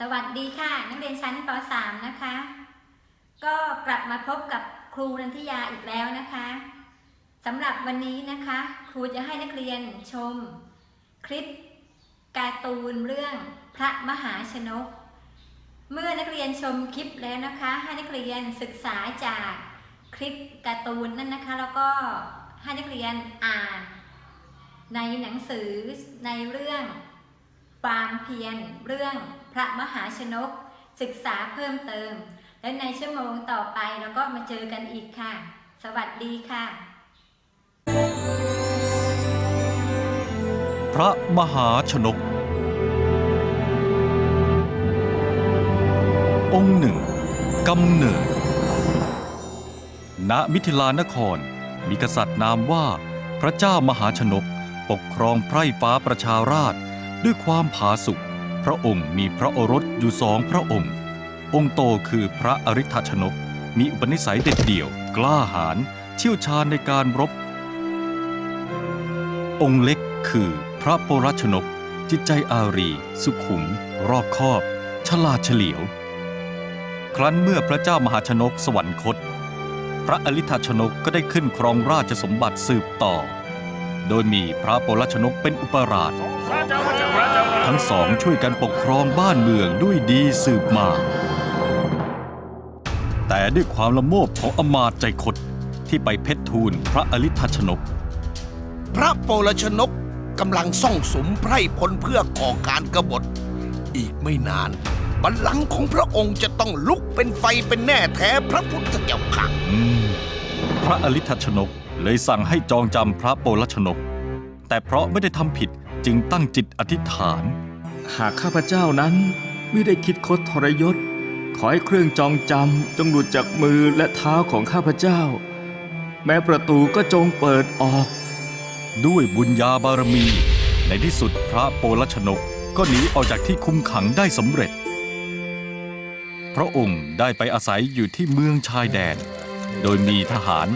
สวัสดีค่ะ นักเรียนชั้นป .3 นะคะ ก็กลับมาพบกับครูนันทิยาอีกแล้วนะคะสำหรับวันนี้นะคะ ครูจะให้นักเรียนชม คลิปการ์ตูนเรื่องพระมหาชนก เมื่อนักเรียนชมคลิปแล้วนะคะ ให้นักเรียนศึกษาจากคลิปการ์ตูนนั่นนะคะ แล้วก็ให้นักเรียนอ่าน ในหนังสือในเรื่องความเพียรเรื่อง ระมหาชนก ศึกษาเพิ่มเติม และในชั่วโมงต่อไปเราก็มาเจอกันอีกค่ะ สวัสดีค่ะ พระมหาชนก องค์หนึ่งกำเนิด ณ มิถิลานคร มีกษัตริย์นามว่าพระเจ้ามหาชนก ปกครองไพร่ฟ้าประชาราช ด้วยความผาสุก พระองค์มีพระโอรสอยู่สองพระองค์ องค์โตคือพระอริ t ชนก มีอุปนิสัยเด็ดเดี่ยว กล้าหาญเชี่ยวชาญในการรบ องค์เล็กคือพระโปรชนก จิตใจอารี สุขุม รอบคอบ ฉลาดเฉลียว ครั้นเมื่อพระเจ้ามหาชนกสวรรคต พระอริ t ชนกก็ได้ขึ้นครองราชสมบัติสืบต่อ โดยมีพระโปรชนกเป็นอุปราช ทั้งสองช่วยกันปกครองบ้านเมืองด้วยดีสืบมา แต่ด้วยความละโมบของอมาตย์ใจคดที่ไปเพชรทูลพระอริ t ชนก พระโปรชนกกำลังซ่องสมไพร่พลเพื่อก่อการกบฏ อีกไม่นานบัลลังก์ของพระองค์จะต้องลุกเป็นไฟเป็นแน่แท้พระพุทธเจ้าค่ะอืมพระอริ t ชนกเลยสั่งให้จองจำพระโปรชนก แต่เพราะไม่ได้ทำผิด จึงตั้งจิตอธิษฐาน หากข้าพเจ้านั้นไม่ได้คิดคดทรยศ ขอให้เครื่องจองจำจงหลุดจากมือและเท้าของข้าพเจ้า แม้ประตูก็จงเปิดออก ด้วยบุญญาบารมี ในที่สุดพระโปรชนกก็หนีออกจากที่คุมขังได้สำเร็จ พระองค์ได้ไปอาศัยอยู่ที่เมืองชายแดน โดยมีทหาร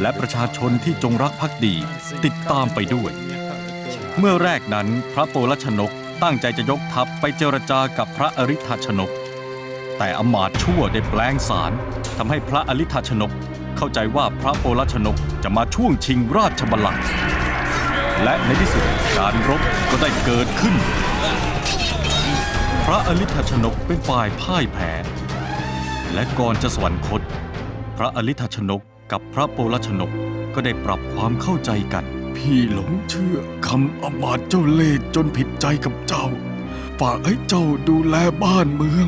และประชาชนที่จงรักภักดีติดตามไปด้วย เมื่อแรกนั้นพระโปรชนกตั้งใจจะยกทัพไปเจรจากับพระอริ t ชนก แต่อมาตย์ชั่วได้แปลงสารทำให้พระอริ t ชนกเข้าใจว่าพระโปรชนกจะมาช่วงชิงราชบัลลังก์และในที่สุดการรบก็ได้เกิดขึ้น พระอริ t ชนกเป็นฝ่ายพ่ายแพ้และก่อนจะสวรรคต พระอริ t ชนกกับพระโปรชนกก็ได้ปรับความเข้าใจกัน พี่หลงเชื่อคำอำมาตย์เจ้าเล่ห์จนผิดใจกับเจ้า ฝากให้เจ้าดูแลบ้านเมือง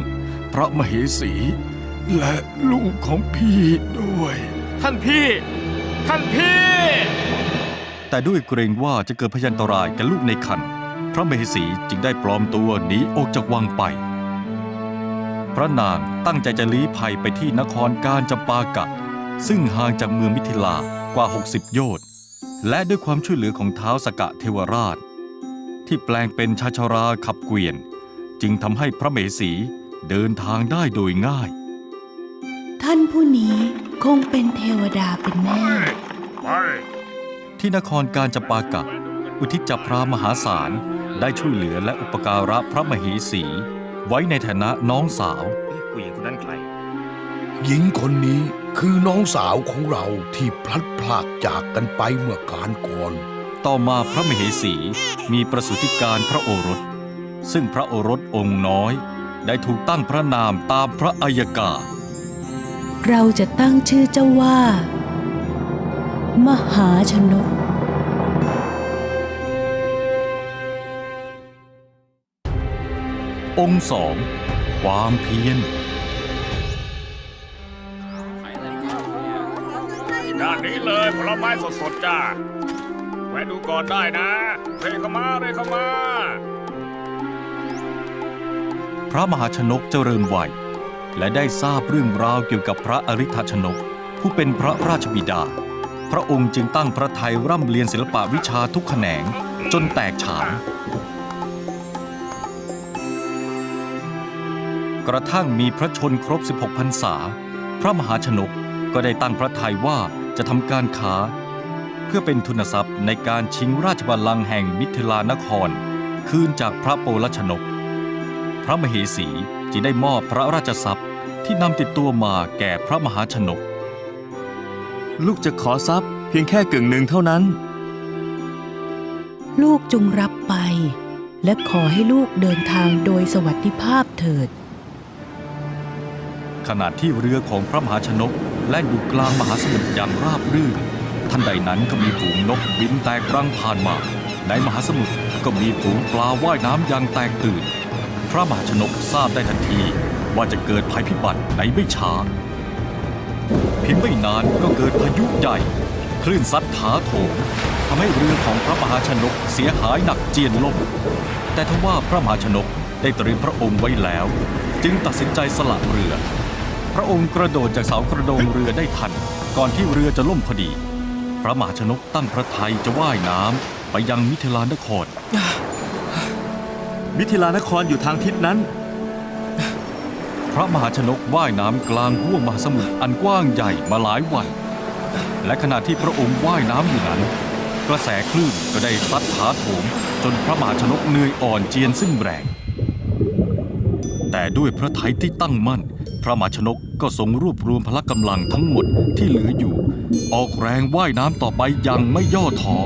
พระมเหสี และลูกของพี่ด้วย ท่านพี่ ท่านพี่ แต่ด้วยเกรงว่าจะเกิดพยันตรายแก่ลูกในคันพระมเหสีจึงได้ปลอมตัวหนีออกจากวังไป พระนางตั้งใจจะลี้ภัยไปที่นครกาญจปากะ ซึ่งห่างจากเมืองมิถิลากว่า 60 โยชน์ และด้วยความช่วยเหลือของเท้าวสกะเทวราช ที่แปลงเป็นชาชาราขับเกวียน จึงทำให้พระมเหสีเดินทางได้โดยง่าย ท่านผู้นี้คงเป็นเทวดาเป็นแน่ที่นครกาญจปากะ อุทิศจับพระมหาศาลได้ช่วยเหลือและอุปการะพระมเหสี ไว้ในฐานะน้องสาว ผู้หญิงคนนั้นใคร หญิงคนนี้ คือน้องสาวของเราที่พลัดพรากจากกันไปเมื่อการก่อน ต่อมาพระมเหสีมีประสูติการพระโอรส ซึ่งพระโอรสองค์น้อย ได้ถูกตั้งพระนามตามพระอัยกาเราจะตั้งชื่อเจ้าว่า มหาชนก องค์สองความเพียร เลยผลไม้สดๆจ้าแวะดูก่อนได้นะเร่เข้ามาเร่เข้ามา พระมหาชนกเจริญวัย และได้ทราบเรื่องราวเกี่ยวกับพระอริ t ชนก ผู้เป็นพระราชบิดา พระองค์จึงตั้งพระไทยร่ำเรียนศิลปะวิชาทุกแขนงจนแตกฉานกระทั่งมีพระชนครบ 16พรรษา พระมหาชนกก็ได้ตั้งพระทัยว่า จะทำการค้า เพื่อเป็นทุนทรัพย์ในการชิงราชบัลลังก์แห่งมิถิลานคร คืนจากพระโปรชนก พระมเหสีจึงได้มอบพระราชทรัพย์ที่นำติดตัวมาแก่พระมหาชนก ลูกจะขอทรัพย์เพียงแค่กึ่งหนึ่งเท่านั้น ลูกจงรับไป และขอให้ลูกเดินทางโดยสวัสดิภาพเถิด ขณะที่เรือของพระมหาชนก แล่นอยู่กลางมหาสมุทรอย่างราบรื่น ทันใดนั้นก็มีฝูงนกบินแตกรังผ่านมา ในมหาสมุทรก็มีฝูงปลาว่ายน้ำอย่างแตกตื่น พระมหาชนกทราบได้ทันทีว่าจะเกิดภัยพิบัติในไม่ช้าเพียงไม่นานก็เกิดพายุใหญ่ คลื่นซัดถาโถมทำให้เรือของพระมหาชนกเสียหายหนักเจียนล่มแต่ทว่าพระมหาชนกได้เตรียมพระองค์ไว้แล้ว จึงตัดสินใจสละเรือ พระองค์กระโดดจากเสากระโดงเรือได้ทัน ก่อนที่เรือจะล่มพอดี พระมหาชนกตั้งพระทัยจะว่ายน้ำไปยังมิถิลานคร มิถิลานครอยู่ทางทิศนั้น พระมหาชนกว่ายน้ำกลางห้วงมหาสมุทรอันกว้างใหญ่มาหลายวัน และขณะที่พระองค์ว่ายน้ำอยู่นั้น กระแสคลื่นก็ได้ซัดถาโถมจนพระมหาชนกเหนื่อยอ่อนเจียนสิ้นแรง แต่ด้วยพระทัยที่ตั้งมั่น พระมหาชนกก็ทรงรวบรวมพละกำลังทั้งหมดที่เหลืออยู่ ออกแรงว่ายน้ำต่อไปอย่างไม่ย่อท้อ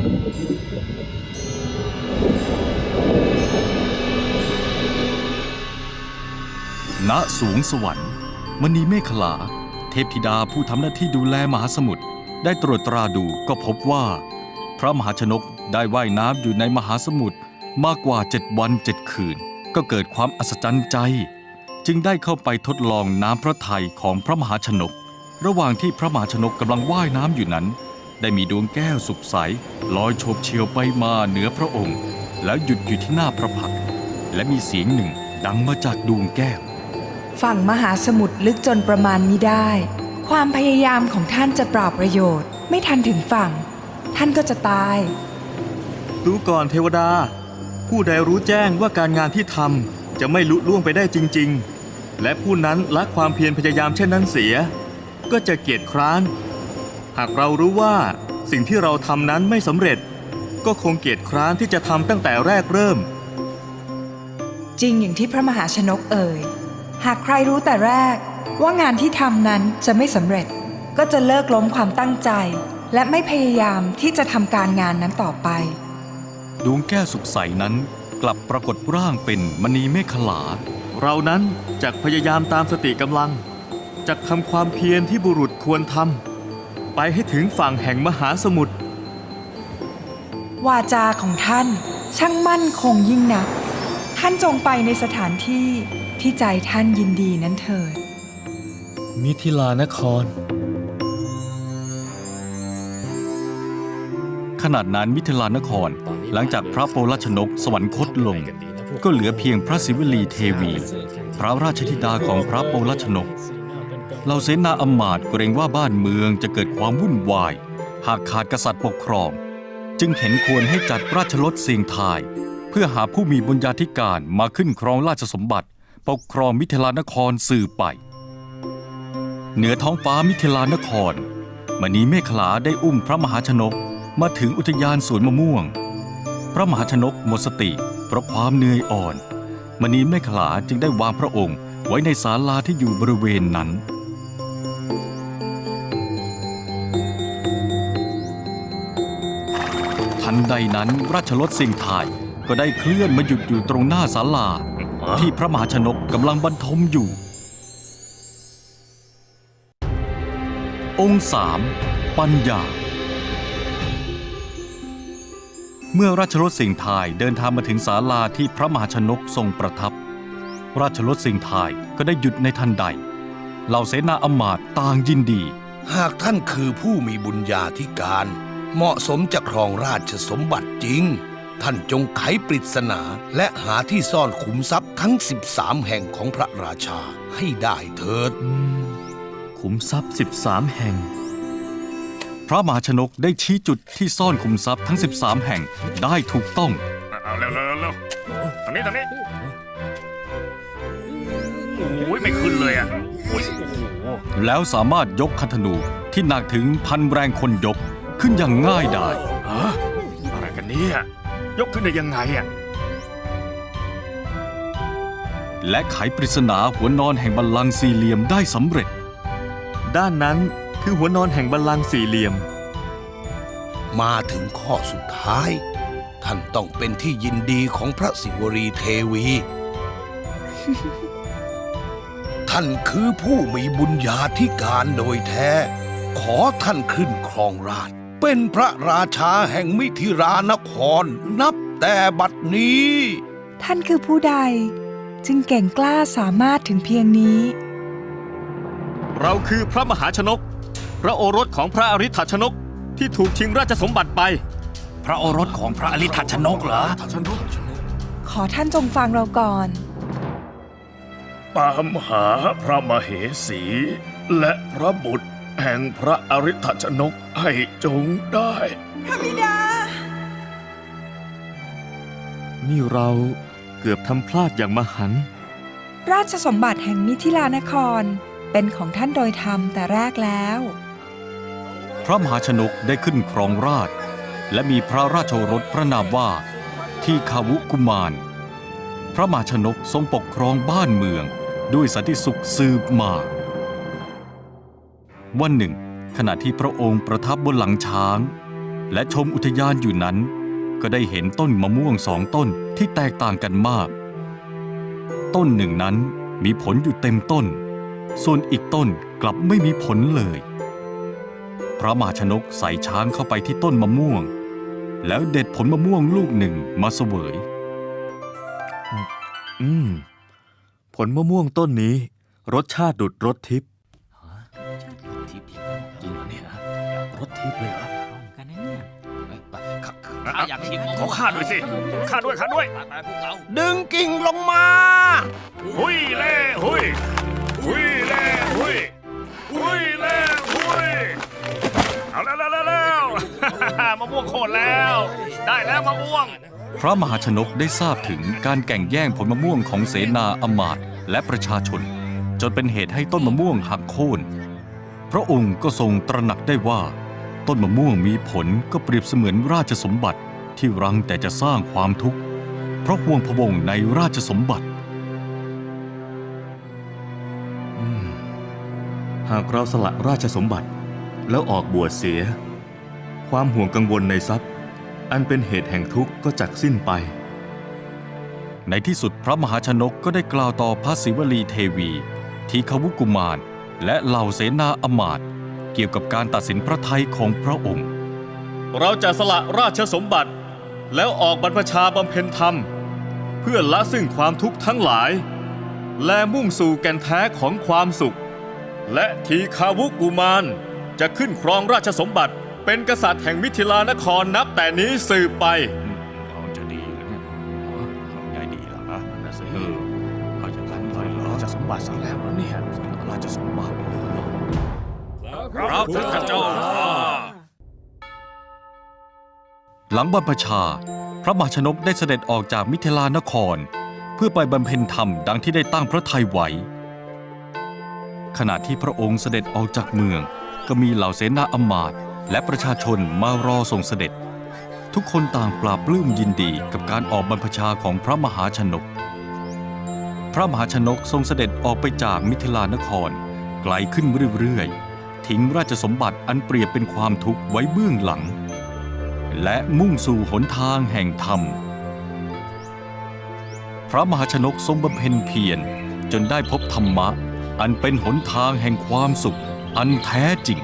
ณสูงสวรรค์มณีเมขลา เทพธิดาผู้ทำหน้าที่ดูแลมหาสมุทรได้ตรวจตราดูก็พบว่า พระมหาชนกได้ว่ายน้ำอยู่ในมหาสมุทรมากกว่าเจ็ดวันเจ็ดคืน ก็เกิดความอัศจรรย์ใจ จึงได้เข้าไปทดลองน้ำพระทัยของพระมหาชนก ระหว่างที่พระมหาชนกกำลังว่ายน้ำอยู่นั้น ได้มีดวงแก้วสุกใสลอยโฉบเฉียวไปมาเหนือพระองค์ แล้วหยุดอยู่ที่หน้าพระพักตร์และมีเสียงหนึ่งดังมาจากดวงแก้ว ฝั่งมหาสมุทรลึกจนประมาณมิได้ ความพยายามของท่านจะเปล่าประโยชน์ ไม่ทันถึงฝั่ง ท่านก็จะตายดูก่อนเทวดา ผู้ใดรู้แจ้งว่าการงานที่ทำจะไม่ลุล่วงไปได้จริง ๆ และผู้นั้นละความเพียรพยายามเช่นนั้นเสีย ก็จะเกียจคร้าน หากเรารู้ว่าสิ่งที่เราทำนั้นไม่สำเร็จ ก็คงเกียจคร้านที่จะทำตั้งแต่แรกเริ่ม จริงอย่างที่พระมหาชนกเอ่ย หากใครรู้แต่แรกว่างานที่ทำนั้นจะไม่สำเร็จ ก็จะเลิกล้มความตั้งใจ และไม่พยายามที่จะทำการงานนั้นต่อไป ดวงแก้วสุกใสนั้น กลับปรากฏร่างเป็นมณีเมขลา เรานั้นจะพยายามตามสติกำลังจะทำความเพียรที่บุรุษควรทำไปให้ถึงฝั่งแห่งมหาสมุทรวาจาของท่านช่างมั่นคงยิ่งนัก ท่านจงไปในสถานที่ที่ใจท่านยินดีนั้นเถิด มิถิลานคร ขนาดนั้นมิถิลานคร หลังจากพระโปลชนกสวรรคตลง ก็เหลือเพียงพระศิวลีเทวี พระราชธิดาของพระโปลชนกเหล่าเสนาอำมาตย์เกรงว่าบ้านเมืองจะเกิดความวุ่นวาย หากขาดกษัตริย์ปกครอง จึงเห็นควรให้จัดราชรถเสียงทาย เพื่อหาผู้มีบุญญาธิการมาขึ้นครองราชสมบัติ ปกครองมิถิลานครสืบไป เหนือท้องฟ้ามิถิลานครมณีเมขลาได้อุ้มพระมหาชนก มาถึงอุทยานสวนมะม่วง พระมหาชนกหมดสติเพราะความเหนื่อยอ่อนมณีเมขลาจึงได้วางพระองค์ไว้ในศาลาที่อยู่บริเวณนั้น ทันใดนั้นราชรถสิ่งถ่ายก็ได้เคลื่อนมาหยุดอยู่ตรงหน้าศาลา ที่พระมหาชนกกำลังบรรทมอยู่ องค์สามปัญญา เมื่อราชรถสิงห์ทายเดินทางมาถึงศาลาที่พระมหาชนกทรงประทับ ราชรถสิงห์ทายก็ได้หยุดในทันใด เหล่าเสนาอำมาตย์ต่างยินดี หากท่านคือผู้มีบุญญาธิการ เหมาะสมจะครองราชสมบัติจริง ท่านจงไขปริศนาและหาที่ซ่อนขุมทรัพย์ทั้ง 13 แห่งของพระราชาให้ได้เถิด ขุมทรัพย์ 13 แห่ง พระมหาชนกได้ชี้จุดที่ซ่อนคุมทรัพย์ทั้ง 13 แห่งได้ถูกต้อง เอาเร็วเร็วเร็วทางนี้ทางนี้โอ้ยไม่ขึ้นเลยอะโอ้ยโอ้โหแล้วสามารถยกคันธนูที่หนักถึงพันแรงคนยกขึ้นอย่างง่ายดายฮะอะไรกันเนี่ยยกขึ้นได้ยังไงอะและไขปริศนาหัวนอนแห่งบัลลังก์สี่เหลี่ยมได้สำเร็จ ด้านนั้น คือหัวนอนแห่งบัลลังก์สี่เหลี่ยม มาถึงข้อสุดท้าย ท่านต้องเป็นที่ยินดีของพระศิวรีเทวี ท่านคือผู้มีบุญญาธิการโดยแท้ ขอท่านขึ้นครองราชย์เป็นพระราชาแห่งมิถิรานครนับแต่บัดนี้ ท่านคือผู้ใด จึงเก่งกล้าสามารถถึงเพียงนี้ เราคือพระมหาชนก พระโอรสของพระอริธชนกที่ถูกชิงราชสมบัติไป พระโอรสของพระอริทัชนกเหรอ ขอท่านจงฟังเราก่อน ตามหาพระมเหสี และพระบุตรแห่งพระอริทัชนกให้จงได้นี่เราเกือบทำพลาดอย่างมหันต์ราชสมบัติแห่งมิถิลานคร เป็นของท่านโดยธรรมแต่แรกแล้ว พระมหาชนกได้ขึ้นครองราช และมีพระราชโอรสพระนามว่าที่คาวุกุมาร พระมหาชนกทรงปกครองบ้านเมืองด้วยสันติสุขสืบมา วันหนึ่ง ขณะที่พระองค์ประทับบนหลังช้าง และชมอุทยานอยู่นั้น ก็ได้เห็นต้นมะม่วงสองต้นที่แตกต่างกันมาก ต้นหนึ่งนั้นมีผลอยู่เต็มต้น ส่วนอีกต้นกลับไม่มีผลเลย พระมหาชนกใส่ช้างเข้าไปที่ต้นมะม่วง แล้วเด็ดผลมะม่วงลูกหนึ่งมาเสวย อืม ผลมะม่วงต้นนี้ รสชาติดุดรสทิพย์ทิพย์จริงเหรอเนี่ยรถทิพย์เลยเหรอกันนะเนี่ยอยากชิมขอข้าด้วยสิข้าด้วยข้าด้วยดึงกิ่งลงมา มะม่วงโคนแล้ว ได้แล้วมะม่วง พระมหาชนกได้ทราบถึงการแก่งแย่งผลมะม่วงของเสนาอำมาตย์และประชาชน จนเป็นเหตุให้ต้นมะม่วงหักโค่นพระองค์ก็ทรงตระหนักได้ว่า ต้นมะม่วงมีผลก็เปรียบเสมือนราชสมบัติที่รังแต่จะสร้างความทุกข์ เพราะห่วงพะวงในราชสมบัติอืมหากเราสละราชสมบัติแล้วออกบวชเสีย ความห่วงกังวลในทรัพย์ อันเป็นเหตุแห่งทุกข์ก็จักสิ้นไป ในที่สุดพระมหาชนกก็ได้กล่าวต่อพระศิวลีเทวี ทีควุกุมาร และเหล่าเสนาอมาตย์เกี่ยวกับการตัดสินพระทัยของพระองค์ เราจะสละราชสมบัติ แล้วออกบรรพชาบำเพ็ญธรรม เพื่อละซึ่งความทุกข์ทั้งหลาย และมุ่งสู่แก่นแท้ของความสุข และทีคาวุกุมารจะขึ้นครองราชสมบัติ เป็นกษัตริย์แห่งมิถิลานครนับแต่นี้สืบไปเราจะดีเหรอเนี่ยเอาไงดีล่ะฮะนั่นนะสิเอาอย่างนั้นเลยเหรอราชสมบัติซะแล้วนะเนี่ยราชสมบัติเลยครับพระเจ้าค่ะหลังบรรพชา พระมหาชนกได้เสด็จออกจากมิถิลานคร เพื่อไปบำเพ็ญธรรมดังที่ได้ตั้งพระทัยไว้ ขณะที่พระองค์เสด็จออกจากเมือง ก็มีเหล่าเสนาอำมาตย์ และประชาชนมารอส่งเสด็จ ทุกคนต่างปราบปลื้มยินดีกับการออกบรรพชาของพระมหาชนก พระมหาชนกทรงเสด็จออกไปจากมิถิลานคร ไกลขึ้นเรื่อยๆ ทิ้งราชสมบัติอันเปรียบเป็นความทุกข์ไว้เบื้องหลัง และมุ่งสู่หนทางแห่งธรรม พระมหาชนกทรงบำเพ็ญเพียรจนได้พบธรรมะ อันเป็นหนทางแห่งความสุขอันแท้จริง